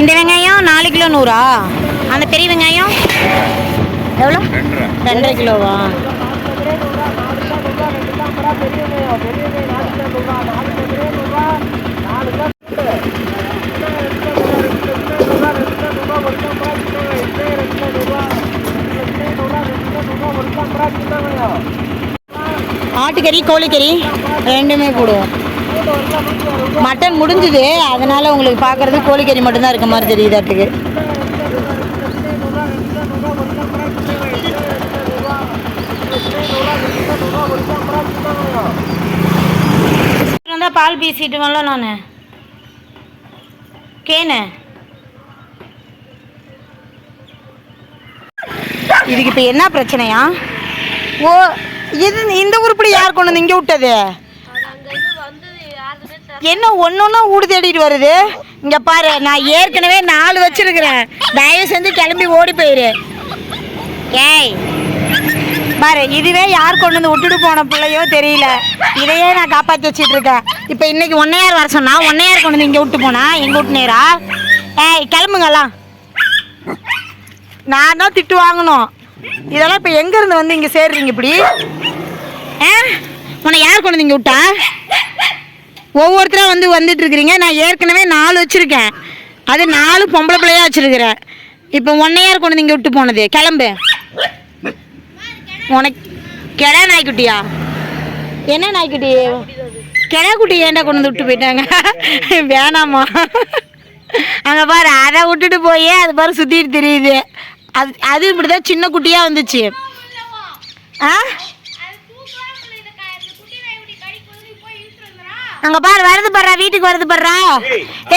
இந்த வெங்காயம் நாலு கிலோ நூறா? அந்த பெரிய வெங்காயம்? எவ்வளோ? ரெண்டரை கிலோவா? ஆட்டுக்கறி கோழிக்கறி ரெண்டுமே போடுவோம். மட்டன் முடிஞ்சுது. அதனால உங்களுக்கு பார்க்கறது கோழிக்கறி மட்டும்தான் இருக்க மாதிரி தெரியுதாட்டுக்கு தான் பால் பீசிட்டு வரல நான். கேனு. இதுக்கு இப்போ என்ன பிரச்சனையா? ஓ இது இந்த உருப்படி யார் கொண்டு வந்து இங்கே விட்டது? என்ன ஒன்னொன்னா ஊடு தேடிட்டு வருது? இங்கே பாரு நான் ஏற்கனவே நாலு வச்சிருக்கிறேன். தயவு செஞ்சு கிளம்பி ஓடி போயிரு. ஏய் பாரு இதுவே யார் கொண்டு வந்து விட்டுட்டு போன பிள்ளையோ தெரியல. இதையே நான் காப்பாற்றி வச்சிட்டு இருக்கேன். இப்போ இன்னைக்கு ஒன்னையார் வர சொன்னா ஒன்னையார் கொண்டு வந்து இங்கே விட்டு போனா? எங்க விட்டு நேரா? ஏய் கிளம்புங்கலாம். நான் தான் திட்டு வாங்கணும். இதெல்லாம் இப்போ எங்கேருந்து வந்து இங்கே சேர்றீங்க இப்படி? ஆ? உன்னை யார் கொண்டு இங்கே விட்டா? ஒவ்வொருத்தரும் வந்து வந்துட்டு இருக்கிறீங்க. நான் ஏற்கனவே நாலு வச்சுருக்கேன். அது நாலு பொம்பளை பிள்ளையா வச்சுருக்கிறேன் இப்போ ஒன்னையார் கொண்டு வந்து இங்கே விட்டு போனது? கிளம்பு. உனக்கு கெடா நாய்க்குட்டியா? என்ன நாய்க்குட்டி? கெடா குட்டி ஏன்டா கொண்டு வந்து விட்டு போயிட்டாங்க? வேணாமா அங்கே பாரு அதை விட்டுட்டு போய் அது பாரு சுற்றிட்டு தெரியுது. அது அது இப்படி தான் சின்ன குட்டியாக வந்துச்சு. ஆ? அங்க பாரு வருது பாரு வீட்டுக்கு வருது பாரு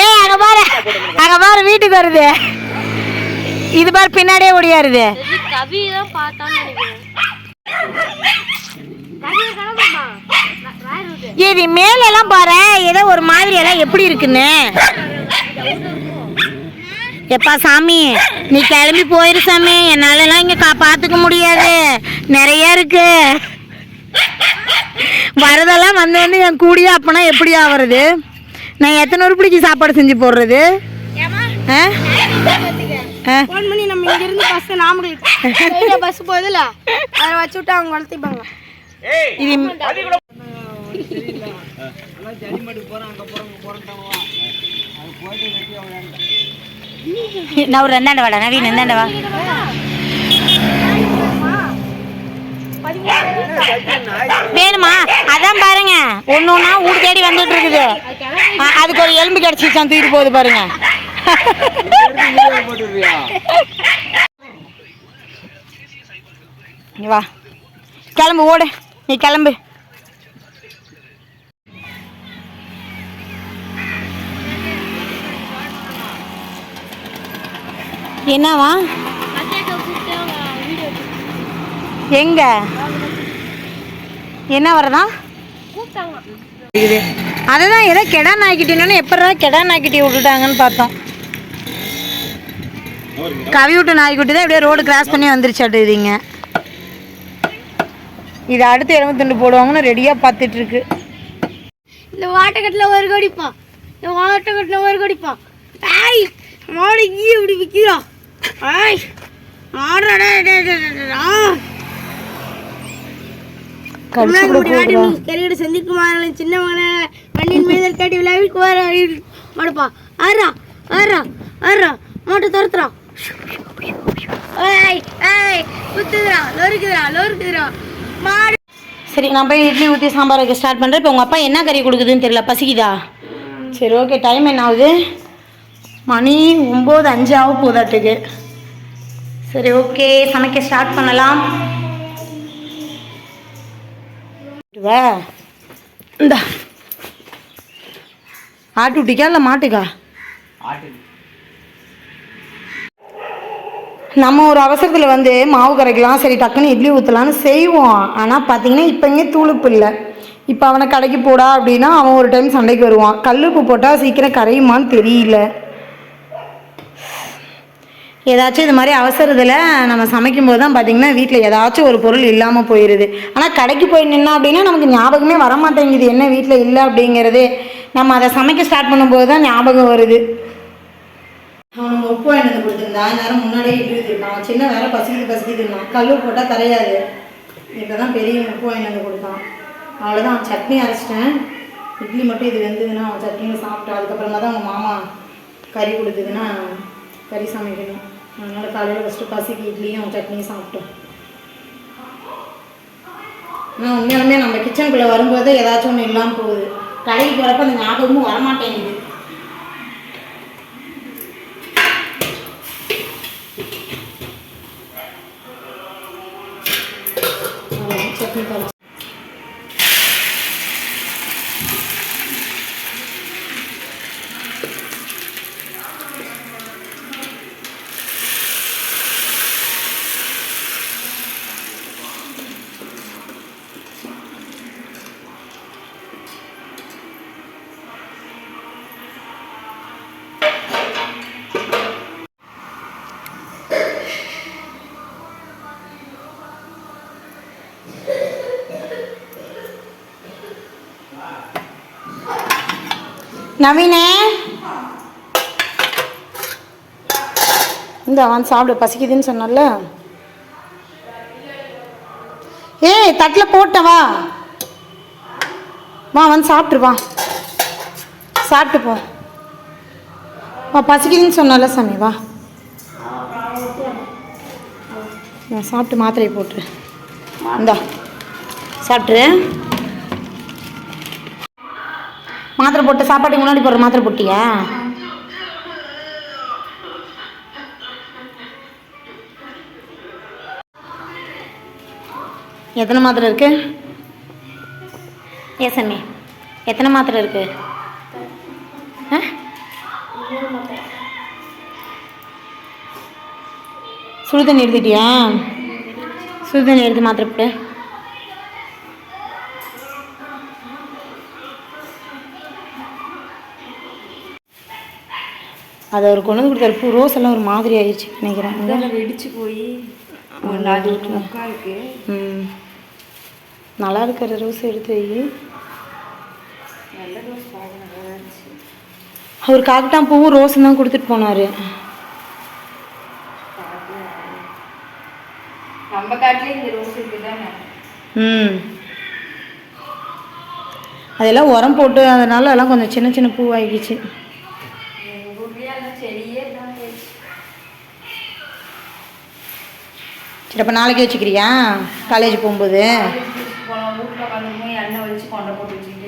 ஏய் அங்க பாரு அங்க பாரு வீட்டுக்கு வருது. இது பாரு பின்னாடியே ஓடியாருது. கவி தான் பார்த்தான்னு நினைக்கிறேன் இது மேல எல்லாம் பாரு ஏதோ ஒரு மாதிரி எல்லாம் எப்படி இருக்குன்னு? எப்பா சாமி நீ கிளம்பி போயிரு சாமி என்னால எல்லாம் இங்க கா- பாத்துக்க முடியாது நிறைய இருக்கு வரதெல்லாம் வந்து வந்து என் கூடிய அப்பனா எப்படி ஆவறது நான் எத்தனை உருப்படிக்கு சாப்பாடு செஞ்சு போடுறது? ஃபோன் பண்ணி நம்ம இங்க இருந்து பஸ் நாமக்கல் பஸ் போகுதுல அதை வச்சு விட்டு அவங்க வளர்த்திப்பாங்க இது நான் ஒரு ரெண்டாண்ட வாடா நவீன் இந்தாண்ட வா வேணுமா அதான் பாருங்க ஒன்று ஒன்றா ஊடு தேடி வந்துட்டு இருக்குது ஆ, அதுக்கு ஒரு எலும்பு கிடச்சிச்சான் தூக்கிட்டு போகுது பாருங்க வா கிளம்பு ஓடு நீ கிளம்பு என்னவா? எங்க? என்ன வரதா? அதுதான் ஏதோ கெடா நாய்க்கிட்டினு எப்படா கெடா நாய்க்கிட்டி விட்டுட்டாங்கன்னு பார்த்தோம். கவி விட்டு நாய்க்குட்டி தான் இப்படியே ரோடு கிராஸ் பண்ணி வந்துருச்சாட்டுறீங்க இது அடுத்து இறங்கு துண்டு போடுவாங்கன்னு ரெடியாக பார்த்துட்டு இருக்கு இந்த வாட்டக்கட்டில் ஒரு கடிப்பா இந்த வாட்டக்கட்டில் ஒரு கடிப்பா மாடு இப்படி விற்கிறான் ஆய் மாடுறா கடிச்சு கூட போடுறா கரியடு செஞ்சிருக்குமாறு சின்ன மகனை கண்ணின் மீது கட்டி விளையாடி வர. மடுப்பா ஆறா ஆறா ஆறா மாட்டு துரத்துறா. ஏய் ஏய் குத்துதுடா லொறுக்குதுடா லொறுக்குதுடா மாடு. சரி நான் போய் இட்லி ஊற்றி சாம்பார் வைக்க ஸ்டார்ட் பண்ணுறேன் இப்போ உங்கள் அப்பா என்ன கறி கொடுக்குதுன்னு தெரியல பசிக்குதா? சரி ஓகே டைம் என்ன ஆகுது? மணி ஒம்பது அஞ்சு ஆக போதாட்டுக்கு சரி ஓகே சமைக்க ஸ்டார்ட் பண்ணலாம். வா. இந்த. ஆட்டு இல்லை மாட்டுக்கா? நம்ம ஒரு அவசரத்தில் வந்து மாவு கரைக்கலாம் சரி டக்குன்னு இட்லி ஊற்றலான்னு செய்வோம். ஆனால் பார்த்தீங்கன்னா இப்போ இங்கே தூளுப்பு இல்லை. இப்போ அவனை கடைக்கு போடா அப்படின்னா அவன் ஒரு டைம் சண்டைக்கு வருவான். கல்லுப்பு போட்டால் சீக்கிரம் கரையுமான்னு தெரியல. ஏதாச்சும் இது மாதிரி அவசரத்தில் நம்ம சமைக்கும்போது தான் பார்த்திங்கன்னா வீட்டில் ஏதாச்சும் ஒரு பொருள் இல்லாமல் போயிடுது ஆனால் கடைக்கு போய் நின்னா அப்படின்னா நமக்கு ஞாபகமே வர மாட்டேங்குது என்ன வீட்டில் இல்லை அப்படிங்கிறது. நம்ம அதை சமைக்க ஸ்டார்ட் பண்ணும்போது தான் ஞாபகம் வருது. அவனுக்கு உப்பு வாங்கிட்டு வந்து கொடுத்துருந்தா நேரம் முன்னாடியே இட்லி சின்ன வேற பசிக்கு பசிக்குதுன்னா கல் போட்டால் கரையாது இப்போ தான் பெரிய உப்பு வாங்கிட்டு வந்து கொடுத்தான். அவ்வளோதான் அவன் சட்னி அரைச்சிட்டேன். இட்லி மட்டும் இது வெந்ததுன்னா அவன் சட்னியில் சாப்பிட்டான் அதுக்கப்புறமா தான் அவங்க மாமா கறி கொடுத்ததுன்னா கறி சமைக்கணும். அதனால் காலையில் ஃபஸ்ட்டு பசிக்கு இட்லியும் சட்னியும் சாப்பிட்டோம். ஆனால் உண்மையாலுமே நம்ம கிச்சனுக்குள்ளே வரும்போது ஏதாச்சும் ஒன்று இல்லாமல் போகுது. கடைக்கு போகிறப்ப அந்த ஞாபகமும் வரமாட்டேங்குது. சட்னி கரைச்சி நவீனே. இந்த அவன் சாப்பிடு பசிக்குதுன்னு சொன்னல ஏய் தட்டில் போட்டவா வா. வா வந்து சாப்பிட்ருவா சாப்பிட்டு போ. வா பசிக்குதுன்னு சொன்னல சாமி வா. நான் சாப்பிட்டு மாத்திரையை போட்டுரு. இந்தா சாப்பிட்ரு மாத்திரை போட்டு சாப்பாட்டுக்கு முன்னாடி போடுற மாத்திரை போட்டியா? எத்தனை மாத்திரை இருக்கு? ஏ எத்தனை மாத்திரை இருக்கு? ஆ? சுடு தண்ணி எடுத்துட்டியா? சுடுதண்ணி எடுத்து மாத்திரை போட்டு அது அவர் கொண்டு வந்து கொடுத்தாரு. பூ ரோஸ் எல்லாம் ஒரு மாதிரி ஆயிடுச்சு நினைக்கிறேன். வெடிச்சு போய் ம். நல்லா இருக்கிற ரோஸ் எடுத்து வை. அவர் காக்கட்டான் பூவும் ரோஸும் தான் கொடுத்துட்டு போனார். ம். அதெல்லாம் உரம் போட்டு அதனால எல்லாம் கொஞ்சம் சின்ன சின்ன பூவாகிடுச்சு ஊர்லேயே எல்லாம் செடியே போயிடுச்சு சரி அப்போ நாளைக்கு வச்சுக்கிறியா? காலேஜ் போகும்போது? போன வீட்டில் உட்காந்துருமோ எண்ணெய் வச்சு கொண்டை போட்டு வச்சுக்கிட்டு